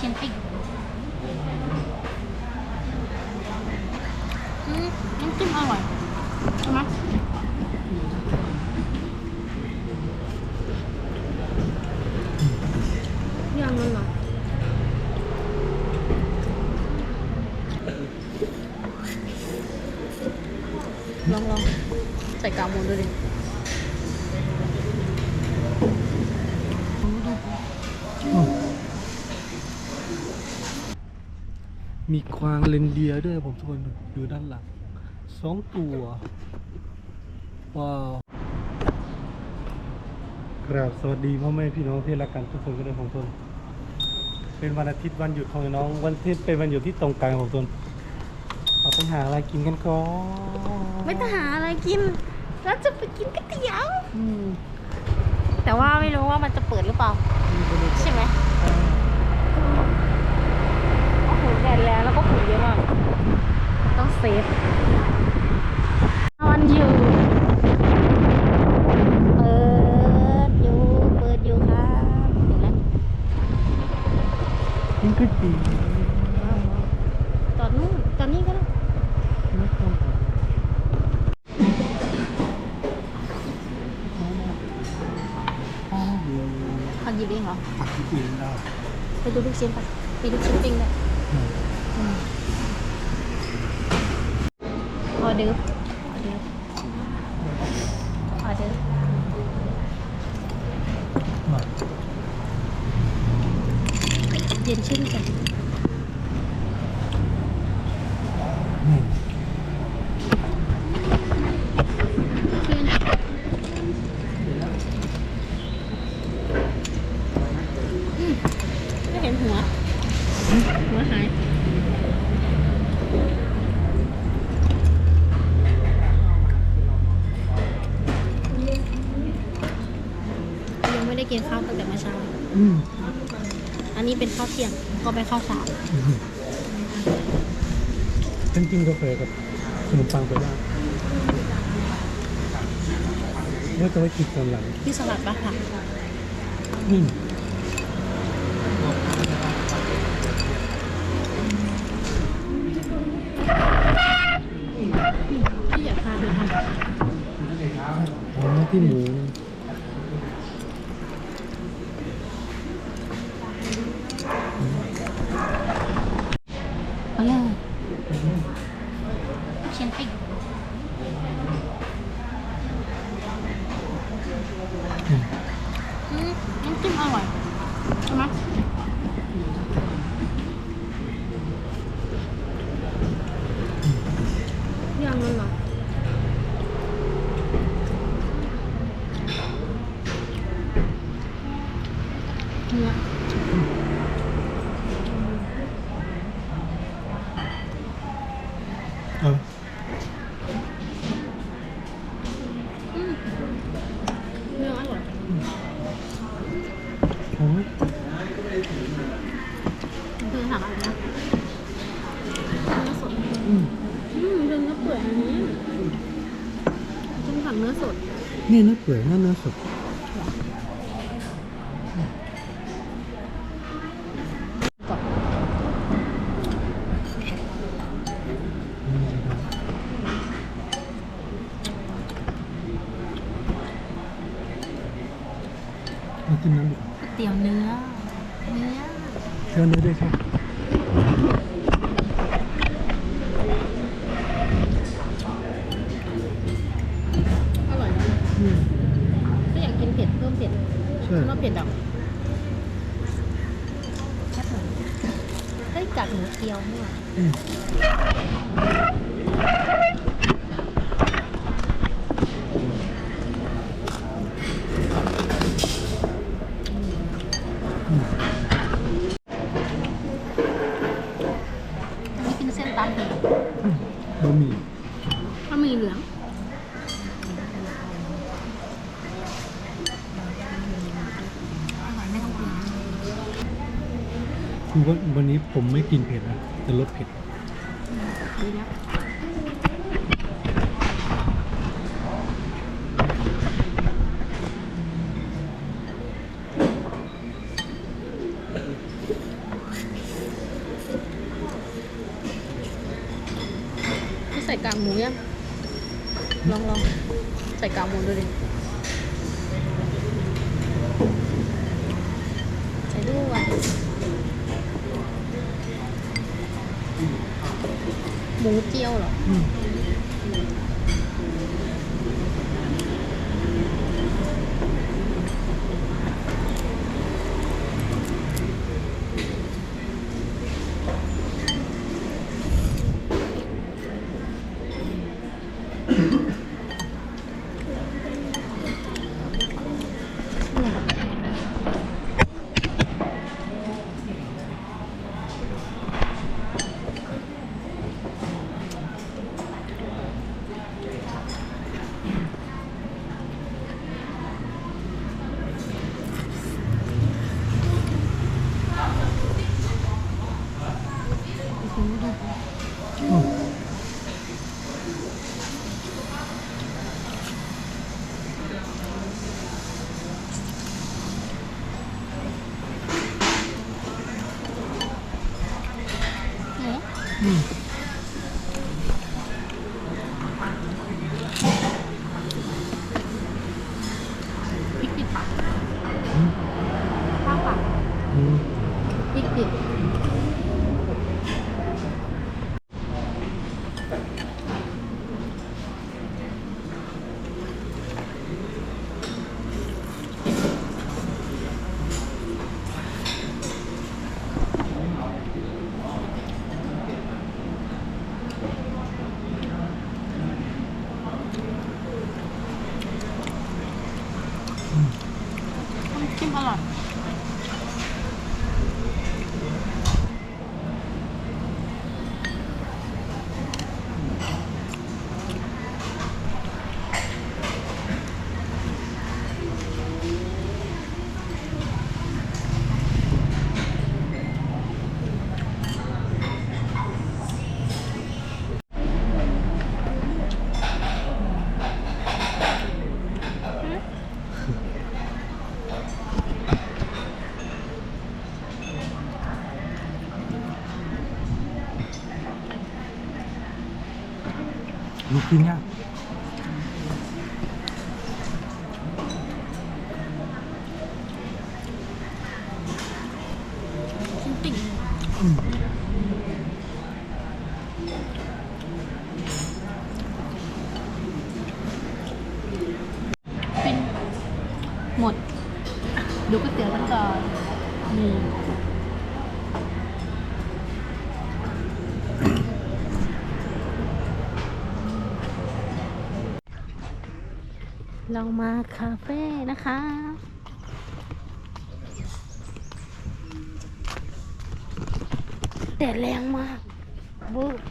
เชียนปิ้งอืมน้ำจิ้มอร่อยใช่ไหมยังเลยเหรอ ลองลองใส่กากหมูดูดิ มีกวางเลนเดียร์ด้วยผมทุกคนอยู่ด้านหลังสองตัวว้าวกราบสวัสดีพ่อแม่พี่น้องที่รักกันทุกคนก็ได้ผมทุนเป็นวันอาทิตย์วันหยุดของน้อง วันอาที่เป็นวันหยุดที่ตรงกลางของทุนเราไปหาอะไรกินกันก่อนไม่ต้องหาอะไรกินแล้วจะไปกินก๋วยเตี๋ยวแต่ว่าไม่รู้ว่ามันจะเปิดหรือเปล่า ใช่ไหม โอ้โหแดดแรงแล้วก็ฝุ่นเยอะมาก ต้องเซฟนอนอยู่เปิดอยู่เปิดอยู่ครับถึงแล้วกินก๋วยเตี๋ยวตอนนู้นตอนนี้ก็ได้นะครับอ้าวเดี๋ยวเขาหยิบเองเหรอตักก๋วยเตี๋ยวได้ไปดูลูกชิ้นไปมีลูกชิ้นปิ้งด้วย ออเดอร์ออเดอร์ออเดอร์เย็นชื่นใจ อืม ชื่นอืมไม่เห็นหัว หัวหาย ยังไม่ได้กินข้าวตั้งแต่เมื่อเช้า อืม อันนี้เป็นข้าวเที่ยงก็เป็นข้าวสารฉันกินกาแฟกับขนมปังไปได้ว่าจะไว้กินตอนหลังที่สลัดปะค่ะนี่ที่อยากพาเธอทอ๋อที่หมูำเอาเลยเชียนปิ้ง อืม อืมน้ำจิ้มอร่อยใช่ไหมยังเลยเหรอ เนื้อ เออ อืมเนื้ออร่อย โอ้ย คือถามอะไรนะเนื้อสด อืม อืมเนื้อเปื่อยอันนี้ต้องสั่งเนื้อสด นี่เนื้อเปื่อยน่าเนื้อสดก่อนอืมเอากินน้ำดิก๋วยเตี๋ยวเนื้อ เนื้อเชิญเนื้อด้วยครับ อร่อยนะ อืม ถ้าอยากกิน เผ็ดเพิ่มเผ็ดใช่ฉันว่าเผ็ดอะแค่หมูเฮ้ยกัดหมูเกี๊ยวนี่หว่าอืมอื ว่าวันนี้ผมไม่กินเผ็ดนะจะลดเผ็ดดีะใส่กากหมูยังลองลองใส่กากหมูดูดิ หมูเจี ลูกกินยังชิ้นติ่งอืม ฟินหมด ดูก๋วย เตี๋ยวกันก่อนนี่เรามาคาเฟ่นะคะ แดดแรงมากเวอร์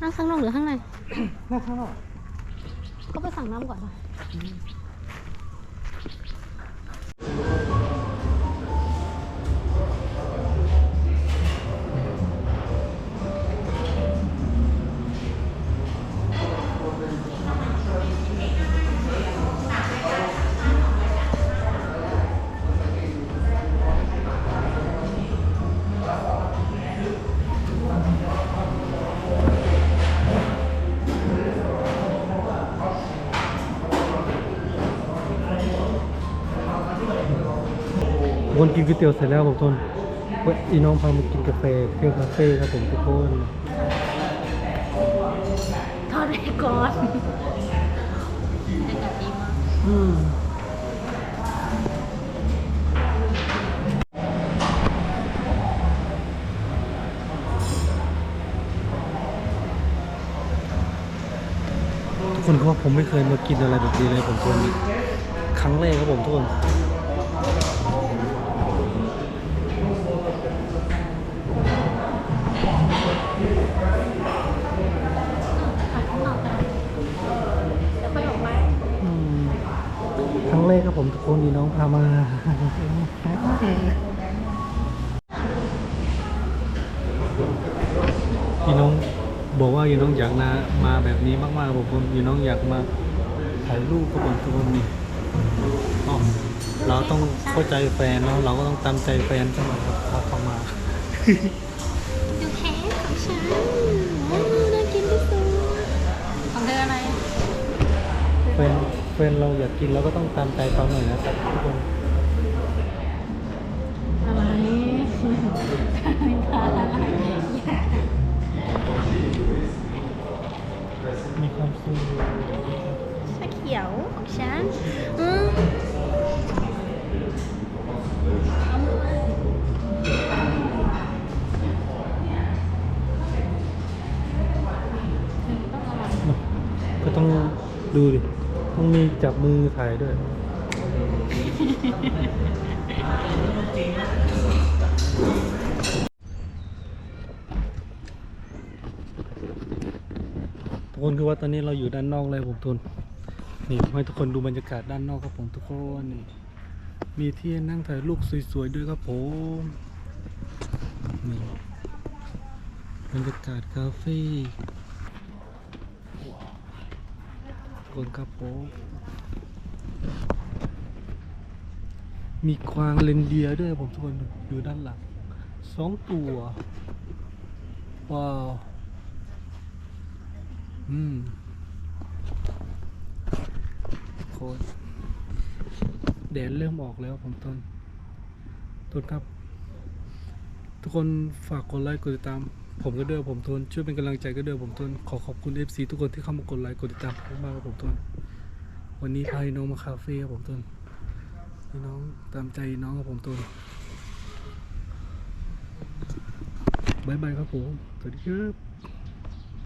นั่งข้างนอกหรือข้างในน่าข้างนอกก็ไปสั่งน้ำก่อนนะ วนกินก๋วยเตี๋ยวเสร็จแล้วผมทนเว้ยอีน้องพามากินกาแฟเครื่องคาเฟ่ครับผมทุกคนทอดให้ก่อนบรรยากาศดีมากอืมทุกคนครับผมไม่เคยมากินอะไรแบบนี้เลยผมทนครั้งแรกครับผมทุกคน ผมทุกคนนี่น้องพามาพี่น้องบอกว่าพี่น้องอยากมามาแบบนี้มากๆผมผมพี่น้องอยากมาถ่ายรูปกับผมทุกคนนี่อ๋อเราต้องเข้าใจแฟนเนาะเราก็ต้องตามใจแฟนใช่ไหมครับพาเข้ามาดูแค้กของฉันว้าวน่ากินที่สุดของเธออะไรแฟนแฟนเราอยากกินเราก็ต้องตามใจเขาหน่อยนะครับทุกคนอะไรอะไรมีความสุขชาเขียวของฉันอืมก็ต้องดูดิ จับมือถ่ายด้วย ทุกคนคือว่าตอนนี้เราอยู่ด้านนอกเลยผมทุน นี่ให้ทุกคนดูบรรยากาศด้านนอกครับผมทุกคนนี่มีที่นั่งถ่ายรูปสวยๆด้วยครับผมนี่บรรยากาศคาเฟ่ทุก คนครับผมมีกวางเลนเดียด้วยผมทุกคนอยู่ด้านหลังสองตัว ว้าว อืมโคตรแดดเริ่มออกแล้วผมต้น ต้นครับ ทุกคนฝากกดไลค์กดติดตาม ผมก็เดือผมทนช่วยเป็นกำลังใจก็เดือผมทนขอขอบคุณ FC ทุกคนที่เข้ามากดไลค์กดติดตามผมมากครับผมทนวันนี้พาน้องมาคาเฟ่ครับผมทนพี่น้องตามใจน้องครับผมทนบายบายครับผมสวัสดีครับ